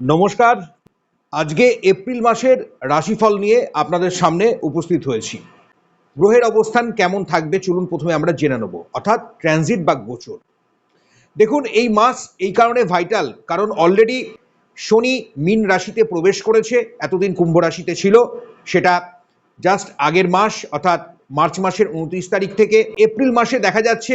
নমস্কার। আজকে এপ্রিল মাসের রাশিফল নিয়ে আপনাদের সামনে উপস্থিত হয়েছি। গ্রহের অবস্থান কেমন থাকবে চলুন প্রথমে আমরা জেনে নেব, অর্থাৎ ট্রানজিট বা গোচর। দেখুন, এই মাস এই কারণে ভাইটাল, কারণ অলরেডি শনি মিন রাশিতে প্রবেশ করেছে, এতদিন কুম্ভ রাশিতে ছিল, সেটা জাস্ট আগের মাস, অর্থাৎ মার্চ মাসের উনত্রিশ তারিখ থেকে এপ্রিল মাসে দেখা যাচ্ছে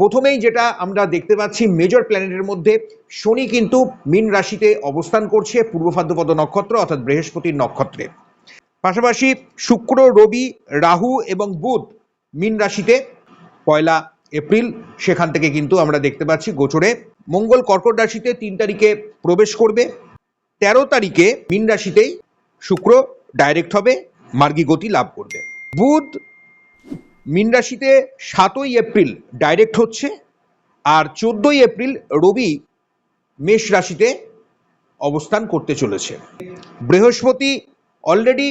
প্রথমেই যেটা আমরা দেখতে পাচ্ছি মেজর প্ল্যানেটের মধ্যে শনি কিন্তু মীন রাশিতে অবস্থান করছে, পূর্ব ভাদ্রপদ নক্ষত্র অর্থাৎ বৃহস্পতির নক্ষত্রে। পাশাপাশি শুক্র, রবি, রাহু এবং বুধ মীন রাশিতে, পয়লা এপ্রিল, সেখান থেকে কিন্তু আমরা দেখতে পাচ্ছি গোচরে মঙ্গল কর্কট রাশিতে তিন তারিখে প্রবেশ করবে, তেরো তারিখে মীন রাশিতেই শুক্র ডাইরেক্ট হবে, মার্গী গতি লাভ করবে। বুধ মীন রাশিতে সাতই এপ্রিল ডাইরেক্ট হচ্ছে আর চোদ্দই এপ্রিল রবি মেষ রাশিতে অবস্থান করতে চলেছে। বৃহস্পতি অলরেডি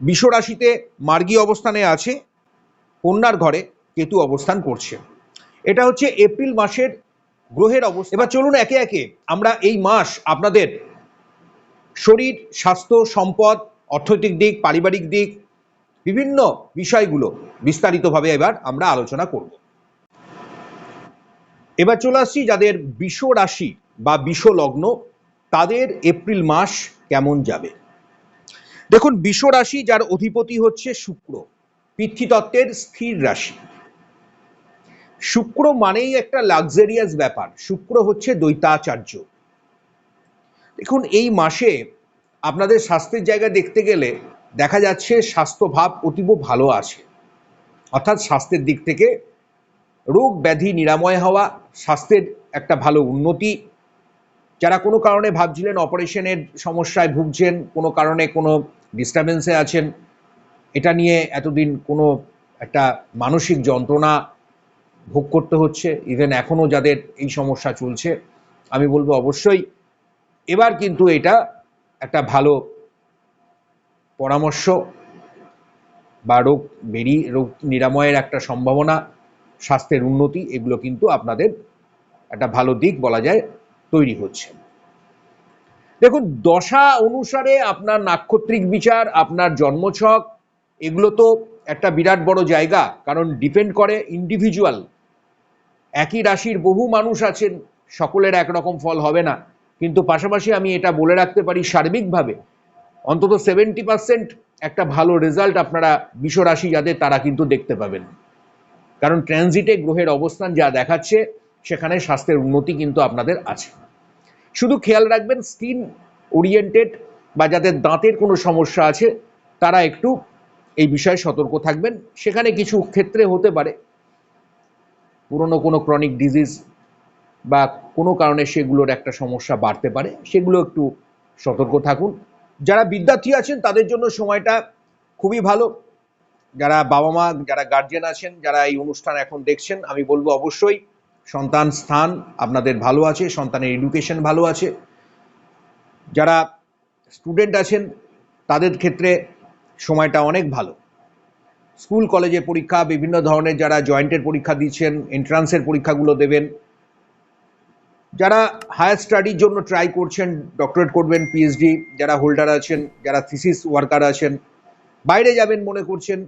বিষ রাশিতে মার্গী অবস্থানে আছে, কন্যার ঘরে কেতু অবস্থান করছে। এটা হচ্ছে এপ্রিল মাসের গ্রহের অবস্থা। এবার চলুন একে একে আমরা এই মাস আপনাদের শরীর, স্বাস্থ্য, সম্পদ, অর্থনৈতিক দিক, পারিবারিক দিক বিভিন্ন বিষয়গুলো বিস্তারিতভাবে এবার আমরা আলোচনা করব। এবার চলে আসছি যাদের বিষ রাশি বা বিষ লগ্ন, তাদের এপ্রিল মাস কেমন যাবে? দেখুন, বিষ রাশি যার অধিপতি হচ্ছে শুক্র, পিতৃতত্ত্বের স্থির রাশি। শুক্র মানেই একটা লাক্সারিয়াস ব্যাপার, শুক্র হচ্ছে দ্বৈতাচার্য। দেখুন, এই মাসে আপনাদের স্বাস্থ্যের জায়গা দেখতে গেলে দেখা যাচ্ছে স্বাস্থ্যভাব অতীব ভালো আছে। অর্থাৎ স্বাস্থ্যের দিক থেকে রোগ ব্যাধি নিরাময় হওয়া স্বাস্থ্যের একটা ভালো উন্নতি। যারা কোনো কারণে ভাবছিলেন অপারেশনের সমস্যায় ভুগছেন, কোনো কারণে কোনো ডিস্টারবেন্সে আছেন, এটা নিয়ে এতদিন কোনো একটা মানসিক যন্ত্রণা ভোগ করতে হচ্ছে। ইভেন এখনও যাদের এই সমস্যা চলছে, আমি বলব অবশ্যই এবার কিন্তু এটা একটা ভালো পরামর্শ বা রোগ বেরিয়ে রোগ নিরাময়ের একটা সম্ভাবনা, স্বাস্থ্যের উন্নতি, এগুলো কিন্তু আপনাদের একটা ভালো দিক বলা যায়, তৈরি হচ্ছে। দেখুন, দশা অনুসারে আপনার নাক্ষত্রিক বিচার, আপনার জন্মছক, এগুলো তো একটা বিরাট বড় জায়গা, কারণ ডিপেন্ড করে ইন্ডিভিজুয়াল একই রাশির বহু মানুষ আছেন, সকলের একরকম ফল হবে না। কিন্তু পাশাপাশি আমি এটা বলে রাখতে পারি সার্বিকভাবে অন্তত সেভেন্টি পার্সেন্ট একটা ভালো রেজাল্ট আপনারা বিষ রাশি যাদের, তারা কিন্তু দেখতে পাবেন। কারণ ট্রানজিটে গ্রহের অবস্থান যা দেখাচ্ছে, সেখানে স্বাস্থ্যের উন্নতি কিন্তু আপনাদের আছে। শুধু খেয়াল রাখবেন স্কিন ওরিয়েন্টেড বা যাদের দাঁতের কোনো সমস্যা আছে, তারা একটু এই বিষয়ে সতর্ক থাকবেন। সেখানে কিছু ক্ষেত্রে হতে পারে। পুরনো কোনো ক্রনিক ডিজিজ বা কোনো কারণে সেগুলোর একটা সমস্যা বাড়তে পারে, সেগুলো একটু সতর্ক থাকুন। যারা বিদ্যার্থী আছেন, তাদের জন্য সময়টা খুবই ভালো। যারা বাবা মা, যারা গার্জেন আছেন, যারা এই অনুষ্ঠান এখন দেখছেন, আমি বলব অবশ্যই সন্তান স্থান আপনাদের ভালো আছে, সন্তানের এডুকেশন ভালো আছে। যারা স্টুডেন্ট আছেন, তাদের ক্ষেত্রে সময়টা অনেক ভালো। স্কুল, কলেজে পরীক্ষা, বিভিন্ন ধরনের যারা জয়েন্টের পরীক্ষা দিচ্ছেন এন্ট্রান্সের পরীক্ষাগুলো দেবেন যারা হায়ার স্টাডির জন্য ট্রাই করছেন ডক্টরেট করবেন পিএইচডি যারা হোল্ডার আছেন, যারা থিসিস ওয়ার্কার আছেন, বাইরে যাবেন মনে করছেন,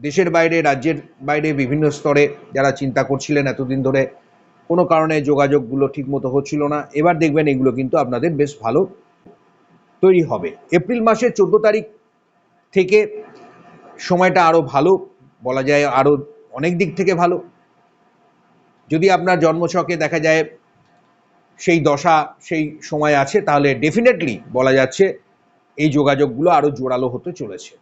দেশের বাইরে, রাজ্যের বাইরে, বিভিন্ন স্তরে যারা চিন্তা করছিলেন এতদিন ধরে, কোনো কারণে যোগাযোগগুলো ঠিকমতো হচ্ছিল না। এবার দেখবেন এগুলো কিন্তু আপনাদের বেশ ভালো তৈরি হবে। এপ্রিল মাসের চোদ্দ তারিখ থেকে সময়টা আরও ভালো, বলা যায় আরও অনেক দিক থেকে ভালো। যদি আপনার জন্মছকে দেখা যায় সেই দশা সেই সময় আছে, তাহলে ডেফিনেটলি বলা যাচ্ছে এই যোগাযোগগুলো আরও জোরালো হতে চলেছে।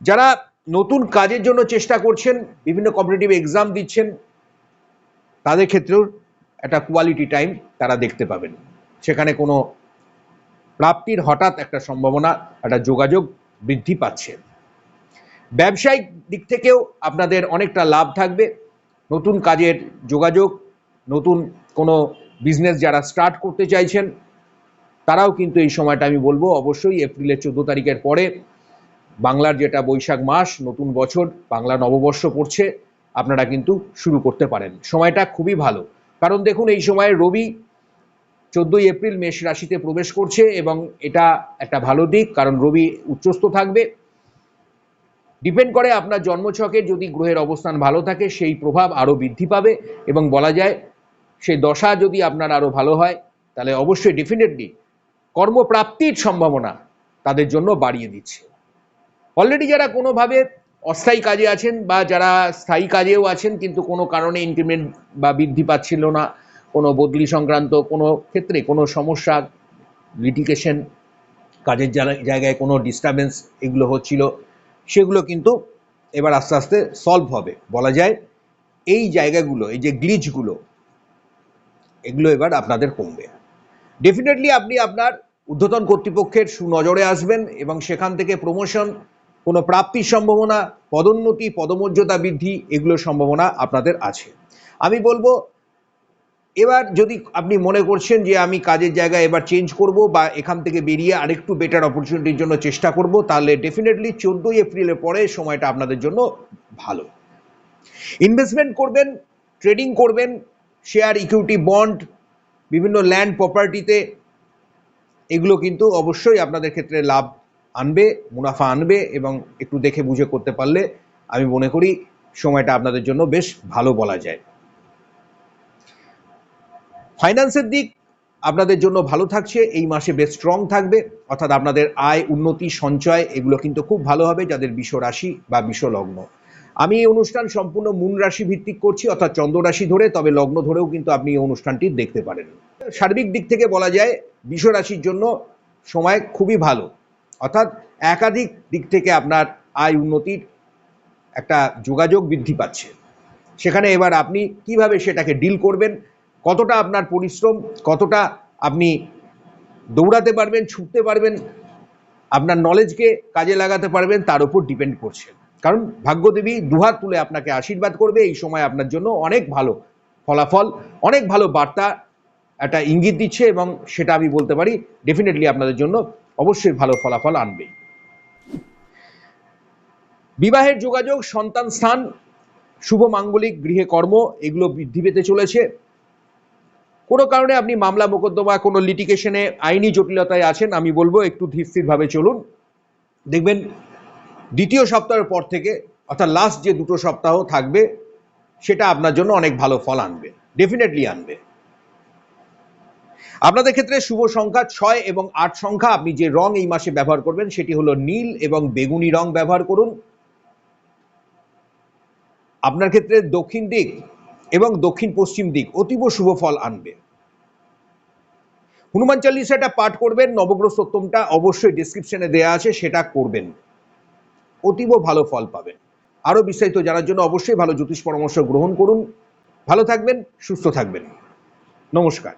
যারা নতুন কাজের জন্য চেষ্টা করছেন, বিভিন্ন কম্পিটিটিভ এক্সাম দিচ্ছেন, তাদের ক্ষেত্রেও একটা কোয়ালিটি টাইম তারা দেখতে পাবেন। সেখানে কোনো প্রাপ্তির হঠাৎ একটা সম্ভাবনা, একটা যোগাযোগ বৃদ্ধি পাচ্ছে। ব্যবসায়িক দিক থেকেও আপনাদের অনেকটা লাভ থাকবে। নতুন কাজের যোগাযোগ নতুন কোনো বিজনেস যারা স্টার্ট করতে চাইছেন, তারাও কিন্তু এই সময়টা আমি বলব, অবশ্যই এপ্রিলের চোদ্দ তারিখের পরে বাংলার যেটা বৈশাখ মাস, নতুন বছর, বাংলা নববর্ষ পড়ছে, আপনারা কিন্তু শুরু করতে পারেন। সময়টা খুবই ভালো। কারণ দেখুন, এই সময় রবি চোদ্দোই এপ্রিল মেষ রাশিতে প্রবেশ করছে এবং এটা একটা ভালো দিক, কারণ রবি উচ্চস্থ থাকবে। ডিপেন্ড করে আপনার জন্মছকে, যদি গ্রহের অবস্থান ভালো থাকে, সেই প্রভাব আরও বৃদ্ধি পাবে এবং বলা যায় সেই দশা যদি আপনার আরও ভালো হয়, তাহলে অবশ্যই ডেফিনেটলি কর্মপ্রাপ্তির সম্ভাবনা তাদের জন্য বাড়িয়ে দিচ্ছে। অলরেডি যারা কোনোভাবে অস্থায়ী কাজে আছেন বা যারা স্থায়ী কাজেও আছেন, কিন্তু কোনো কারণে ইনক্রিমেন্ট বা বৃদ্ধি পাচ্ছিল না, কোনো বদলি সংক্রান্ত কোনো ক্ষেত্রে কোনো সমস্যা লিটিগেশন কাজের জায়গায় কোনো ডিস্টারবেন্স এগুলো হচ্ছিল, সেগুলো কিন্তু এবার আস্তে আস্তে সলভ হবে। বলা যায় এই জায়গাগুলো, এই যে গ্লিচগুলো এগুলো এবার আপনাদের কমবে। ডেফিনেটলি আপনি আপনার ঊর্ধ্বতন কর্তৃপক্ষের সুনজরে আসবেন এবং সেখান থেকে প্রমোশন কোনো প্রাপ্তির সম্ভাবনা, পদোন্নতি, পদমর্যাদা বৃদ্ধি এগুলোর সম্ভাবনা আপনাদের আছে। আমি বলব, এবার যদি আপনি মনে করছেন যে আমি কাজের জায়গা এবার চেঞ্জ করব বা এখান থেকে বেরিয়ে আরেকটু বেটার অপরচুনিটির জন্য চেষ্টা করব, তাহলে ডেফিনেটলি চোদ্দোই এপ্রিলের পরে সময়টা আপনাদের জন্য ভালো। ইনভেস্টমেন্ট করবেন ট্রেডিং করবেন শেয়ার ইকুইটি বন্ড বিভিন্ন ল্যান্ড প্রপার্টিতে এগুলো কিন্তু অবশ্যই আপনাদের ক্ষেত্রে লাভ আনবে, মুনাফা আনবে এবং একটু দেখে বুঝে করতে পারলে আমি মনে করি সময়টা আপনাদের জন্য বেশ ভালো বলা যায়। ফাইন্যান্সের দিক আপনাদের জন্য ভালো থাকছে, এই মাসে বেশ স্ট্রং থাকবে, অর্থাৎ আপনাদের আয়, উন্নতি, সঞ্চয় এগুলো কিন্তু খুব ভালো হবে, যাদের বিষ রাশি বা বিষ লগ্ন আমি এই অনুষ্ঠান সম্পূর্ণ মূন রাশি ভিত্তিক করছি, অর্থাৎ চন্দ্র রাশি ধরে, তবে লগ্ন ধরেও কিন্তু আপনি এই অনুষ্ঠানটি দেখতে পারেন। সার্বিক দিক থেকে বলা যায় রাশির জন্য সময় খুবই ভালো। অর্থাৎ একাধিক দিক থেকে আপনার আয় উন্নতির একটা যোগাযোগ বৃদ্ধি পাচ্ছে। সেখানে এবার আপনি কীভাবে সেটাকে ডিল করবেন, কতটা আপনার পরিশ্রম, কতটা আপনি দৌড়াতে পারবেন, ছুটতে পারবেন, আপনার নলেজকে কাজে লাগাতে পারবেন, তার উপর ডিপেন্ড করছে। কারণ ভাগ্যদেবী দুহাত তুলে আপনাকে আশীর্বাদ করবে, এই সময় আপনার জন্য অনেক ভালো ফলাফল, অনেক ভালো বার্তা একটা ইঙ্গিত দিচ্ছে এবং সেটা আমি বলতে পারি ডেফিনেটলি আপনাদের জন্য অবশ্যই ভালো ফলাফল আনবে। বিবাহের যোগাযোগ, সন্তান স্থান, শুভ মাঙ্গলিক গৃহে কর্ম, এগুলো বৃদ্ধি পেতে চলেছে। কোনো কারণে আপনি মামলা মোকদ্দমা, কোনো লিটিগেশনে আইনি জটিলতায় আছেন, আমি বলব একটু ধীরস্থিরভাবে চলুন। দেখবেন দ্বিতীয় সপ্তাহের পর থেকে, অর্থাৎ লাস্ট যে দুটো সপ্তাহ থাকবে, সেটা আপনার জন্য অনেক ভালো ফল আনবে ডেফিনেটলি আনবে। আপনাদের ক্ষেত্রে শুভ সংখ্যা ছয় এবং আট সংখ্যা, আপনি যে রং এই মাসে ব্যবহার করবেন, সেটি হলো নীল এবং বেগুনি রং ব্যবহার করুন। আপনার ক্ষেত্রে দক্ষিণ দিক এবং দক্ষিণ পশ্চিম দিক অতীব শুভ ফল আনবে। হনুমান চালিসাটা পাঠ করবেন, নবগ্রহ সপ্তমটা অবশ্যই ডিসক্রিপশনে দেয়া আছে, সেটা করবেন। অতীব ভালো ফল পাবেন। আরও বিস্তারিত জানার জন্য অবশ্যই ভালো জ্যোতিষ পরামর্শ গ্রহণ করুন। ভালো থাকবেন, সুস্থ থাকবেন। নমস্কার।